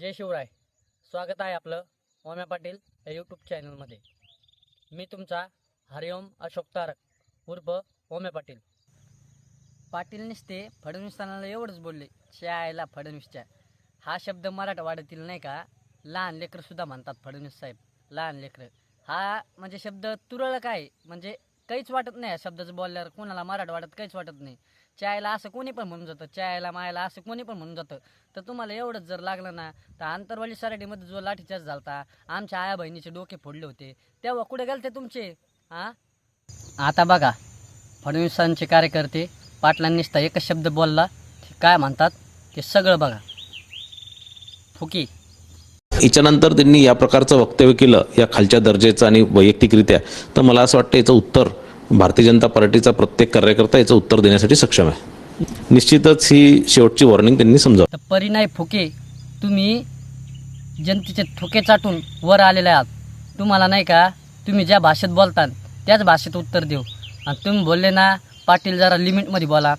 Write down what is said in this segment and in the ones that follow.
जय शिवराय. स्वागत आहे आपलं ओम्या पाटील या यूट्यूब चॅनलमध्ये मी तुमचा हरिओम अशोक तारक उर्फ ओम्या पाटील. पाटील निसते फडणवीसांना एवढंच बोलले शाळेला फडणवीसच्या. हा शब्द मराठवाड्यातील नाही का लहान लेकरंसुद्धा म्हणतात फडणवीस साहेब लहान लेकरं. हा म्हणजे शब्द तुरळक आहे म्हणजे काहीच वाटत नाही या शब्दाचं बोलल्यावर. कोणाला मराठवाड्यात काहीच वाटत नाही. चायला असं कोणी पण म्हणून जातं. चायला मायला असं कोणी पण म्हणून जातं. तर तुम्हाला एवढंच जर लागलं ना तर आंतरवाली सराटीमध्ये जो लाठीचार्ज झालता आमच्या आया बहिणीचे डोके फोडले होते. तेव्हा कुठे गेलते तुमचे? आ? आता बघा. फडणवीसांचे कार्यकर्ते पाटलांनी नुसता एकच शब्द बोलला. ते काय म्हणतात? ते सगळं बघा. फुकी. याच्यानंतर त्यांनी या प्रकारचं वक्तव्य केलं या खालच्या दर्जाचं आणि वैयक्तिकरित्या. तर मला असं वाटतं याचं उत्तर भारतीय जनता पार्टीचा प्रत्येक कार्यकर्ता याचं उत्तर देण्यासाठी सक्षम आहे. निश्चितच ही शेवटची वॉर्निंग त्यांनी समजावं परिणय परिणाय फुके तुम्ही जनतेचे ठोके चाटून वर आलेले आहात. तुम्हाला नाही का तुम्ही ज्या भाषेत बोलता त्याच भाषेत उत्तर देऊ. आणि तुम्ही बोलले ना पाटील जरा लिमिटमध्ये बोला.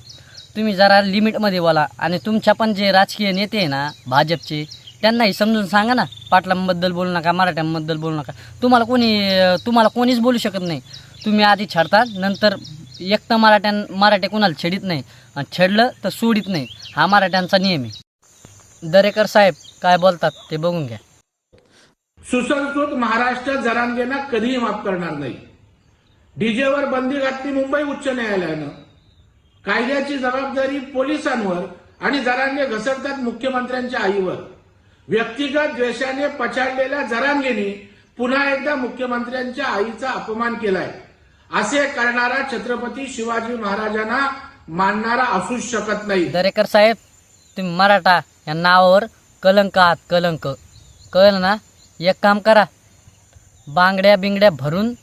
तुम्ही जरा लिमिटमध्ये बोला. आणि तुमच्या पण जे राजकीय नेते आहे ना भाजपचे त्यांनाही समजून सांगा ना पाटलांबद्दल बोलू नका मराठ्यांबद्दल बोलू नका. तुम्हाला कोणी तुम्हाला कोणीच बोलू शकत नाही. तुम्ही आधी छडता नंतर एक मराठ्यां मराठे कोणाला छेडित नाही. आणि छेडलं तर सोडित नाही. हा मराठ्यांचा नियम आहे. दरेकर साहेब काय बोलतात ते बघून घ्या. सुसंस्कृत महाराष्ट्र जरांगेना कधीही माफ करणार नाही. डीजेवर बंदी घातली मुंबई उच्च न्यायालयानं. कायद्याची जबाबदारी पोलिसांवर आणि जरांगे घसरतात मुख्यमंत्र्यांच्या आईवर. व्यक्तिगत द्वेषाने पछाडलेल्या जरांगेने पुन्हा एकदा मुख्यमंत्र्यांच्या आईचा अपमान केलाय. असे करणारा छत्रपती शिवाजी महाराजांना मानणारा असूच शकत नाही. दरेकर साहेब तुम्ही मराठा या नावावर कलंक आहात कलंक. कळलं ना? एक काम करा. बांगड्या बिंगड्या भरून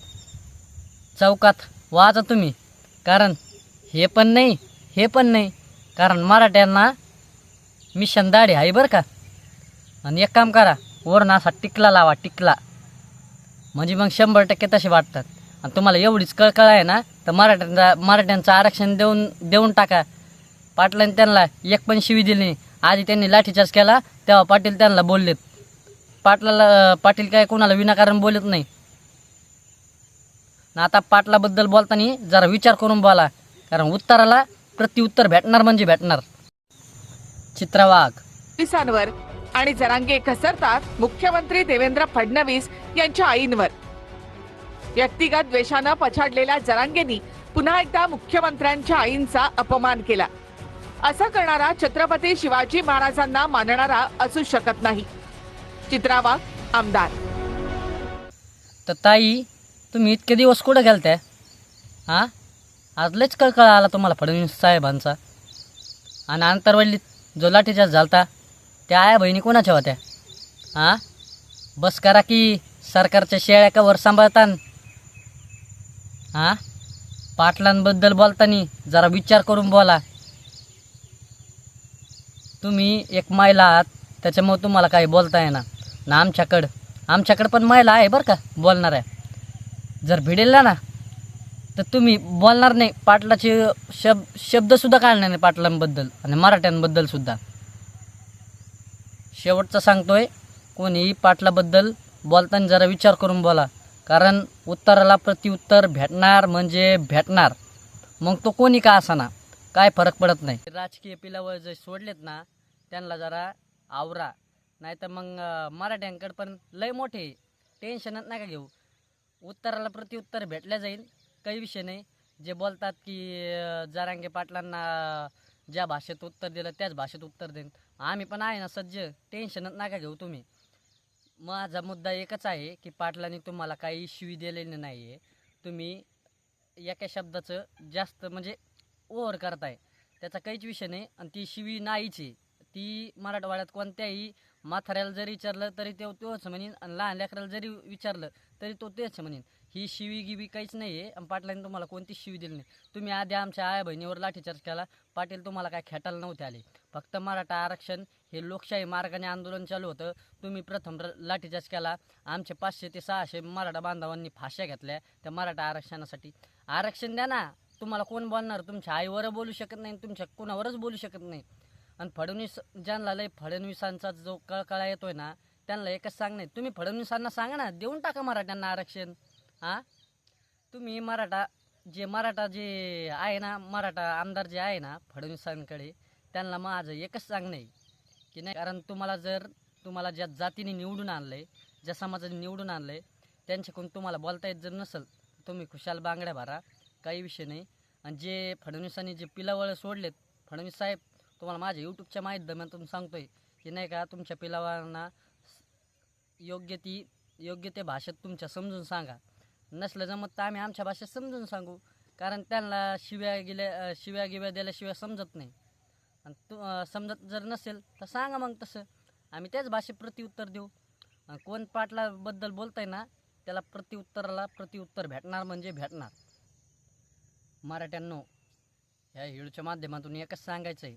चौकात वाचा तुम्ही. कारण हे पण नाही हे पण नाही. कारण मराठ्यांना मिशन दाढी आहे बरं का? आणि एक काम करा वरून असा टिकला लावा टिकला. म्हणजे मग शंभर टक्के तसे वाटतात. आणि तुम्हाला एवढीच कळकळ आहे ना तर मराठ्यांचा मराठ्यांचं आरक्षण देऊन देऊन टाका. पाटलांनी त्यांना एक पण शिवी दिली नाही. आधी त्यांनी लाठीचार्ज केला तेव्हा पाटील त्यांना बोललेत. पाटलाला पाटील काय कोणाला विनाकारण बोलत नाही. ना आता पाटलाबद्दल बोलताना जरा विचार करून बोला. कारण उत्तराला प्रत्युत्तर भेटणार म्हणजे भेटणार. चित्रवाघ. पोलिसांवर आणि जरांगे घसरतात मुख्यमंत्री देवेंद्र फडणवीस यांच्या आईंवर. व्यक्तिगत द्वेषानं पछाडलेल्या जरांगेनी पुन्हा एकदा मुख्यमंत्र्यांच्या आईंचा अपमान केला. असं करणारा छत्रपती शिवाजी महाराजांना मानणारा असू शकत नाही. चित्रावा आमदार. तर ताई तुम्ही इतके दिवस कुठं गेलत्या? हां? आज लयच कळकळ आला तुम्हाला फडणवीस साहेबांचा. आणि आंतरवल्लीत जो लाठीचार्ज झालता त्या आया बहिणी कोणाच्या होत्या? हां? बस करा की सरकारच्या शेळ्या कवर सांभाळतान. हां? पाटलांबद्दल बोलताना जरा विचार करून बोला. तुम्ही एक महिला आहात त्याच्यामुळे तुम्हाला काही बोलता येणार ना आमच्याकडं. आमच्याकडं पण महिला आहे बरं का बोलणार आहे जर भिडेल ना तर तुम्ही बोलणार नाही. पाटलाचे शब शब्दसुद्धा काढणार नाही पाटलांबद्दल आणि मराठ्यांबद्दल सुद्धा. शेवटचं सांगतोय कोणीही पाटलाबद्दल बोलताना जरा विचार करून बोला. कारण उत्तराला प्रत्युत्तर भेटणार म्हणजे भेटणार. मग तो कोणी का असाना? काय फरक पडत नाही. राजकीय पिलावर जे सोडलेत ना त्यांना जरा आवरा. नाही तर मग मराठ्यांकडे पण लय मोठे टेन्शनच नका घेऊ. उत्तराला प्रत्युत्तर भेटल्या जाईल काही विषय नाही. जे बोलतात की जरांगे पाटलांना ज्या भाषेत उत्तर दिलं त्याच भाषेत उत्तर देईन. आम्ही पण आहे ना सज्ज. टेन्शनच नका घेऊ तुम्ही. माझा मुद्दा एकच आहे की पाटलांनी तुम्हाला काही शिवी दिलेली नाही आहे तुम्ही एका शब्दाचं जास्त म्हणजे ओव्हर करताय. त्याचा काहीच विषय नाही आणि ती शिवी नाहीच आहे. ती मराठवाड्यात कोणत्याही माथाऱ्याला जरी विचारलं तरी तो तोच म्हणेन. आणि लहान लेकराला जरी विचारलं तरी तो तेच म्हणेन. ही शिवी गिवी काहीच नाही आहे आणि पाटलांनी तुम्हाला कोणती शिवी दिली नाही. तुम्ही आधी आमच्या आया बहिणीवर लाठीचार्ज केला. पाटील तुम्हाला काय खेटायला नव्हते आले. फक्त मराठा आरक्षण हे लोकशाही मार्गाने आंदोलन चालू होतं. तुम्ही प्रथम र- लाठीचार्ज केला. आमचे पाचशे ते सहाशे मराठा बांधवांनी फाश्या घेतल्या त्या मराठा आरक्षणासाठी. आरक्षण द्या ना. तुम्हाला कोण बोलणार? तुमच्या आईवर बोलू शकत नाही तुमच्या कोणावरच बोलू शकत नाही. आणि फडणवीस ज्यांना लय फडणवीसांचा जो कळकळा येतोय ना त्यांना एकच सांगणे तुम्ही फडणवीसांना सांगा ना देऊन टाका मराठ्यांना आरक्षण. हां? तुम्ही मराठा जे मराठा जे आहे ना मराठा आमदार जे आहे ना फडणवीसांकडे त्यांना माझं एकच सांगणं आहे की नाही कारण तुम्हाला जर तुम्हाला ज्या जातीने निवडून आणलं आहे ज्या समाजाने निवडून आणलं आहे त्यांच्याकडून तुम्हाला बोलता येत जर नसेल तुम्ही खुशाल बांगड्या भरा काही विषय नाही. आणि जे फडणवीसांनी जे पिलावळ सोडलेत फडणवीस साहेब तुम्हाला माझ्या यूट्यूबच्या माध्यमातून सांगतोय की नाही का तुमच्या पिलावांना योग्य ती योग्य ते भाषेत तुमच्या समजून सांगा. नसलं जमत तर आम्ही आमच्या भाषेत समजून सांगू. कारण त्यांना शिव्या गेल्या शिव्या गिव्या दिल्याशिवाय समजत नाही. आणि तू समजत जर नसेल तर सांगा मग तसं. आम्ही त्याच भाषेत प्रतिउत्तर देऊ. आणि कोण पाटलाबद्दल बोलताय ना त्याला प्रतिउत्तराला प्रतिउत्तर भेटणार म्हणजे भेटणार. मराठ्यांनो ह्या हिळूच्या माध्यमातून एकच सांगायचं आहे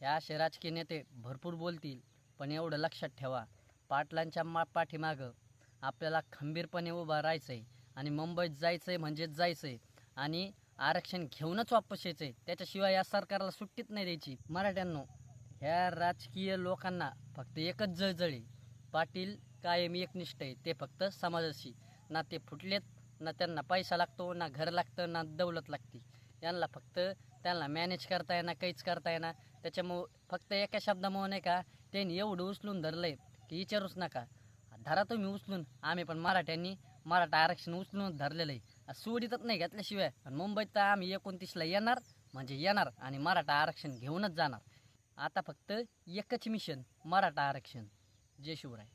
ह्या असे राजकीय नेते भरपूर बोलतील पण एवढं लक्षात ठेवा पाटलांच्या मा पाठीमागं आपल्याला खंबीरपणे उभा राहायचं आहे आणि मुंबईत जायचं आहे म्हणजेच जायचं आहे आणि आरक्षण घेऊनच वापस यायचं आहे त्याच्याशिवाय या सरकारला सुट्टीत नाही द्यायची. मराठ्यांनो ह्या राजकीय लोकांना फक्त एकच जळजळी. पाटील कायम एकनिष्ठ आहे ते फक्त समाजाशी. ना ते फुटलेत ना त्यांना पैसा लागतो ना घर लागतं ना दौलत लागते. यांना फक्त त्यांना मॅनेज करता येणार काहीच करता येणार त्याच्यामुळं फक्त एका शब्दामुळं नाही का त्यांनी एवढं उचलून धरलं आहे की विचारूच नका. धरा तुम्ही उचलून आम्ही पण मराठ्यांनी मराठा आरक्षण उचलून धरलेलं आहे. सोडीतच नाही घेतल्याशिवाय आणि मुंबईत तर आम्ही एकोणतीसला येणार म्हणजे येणार आणि मराठा आरक्षण घेऊनच जाणार. आता फक्त एकच मिशन मराठा आरक्षण. जय शिवराय.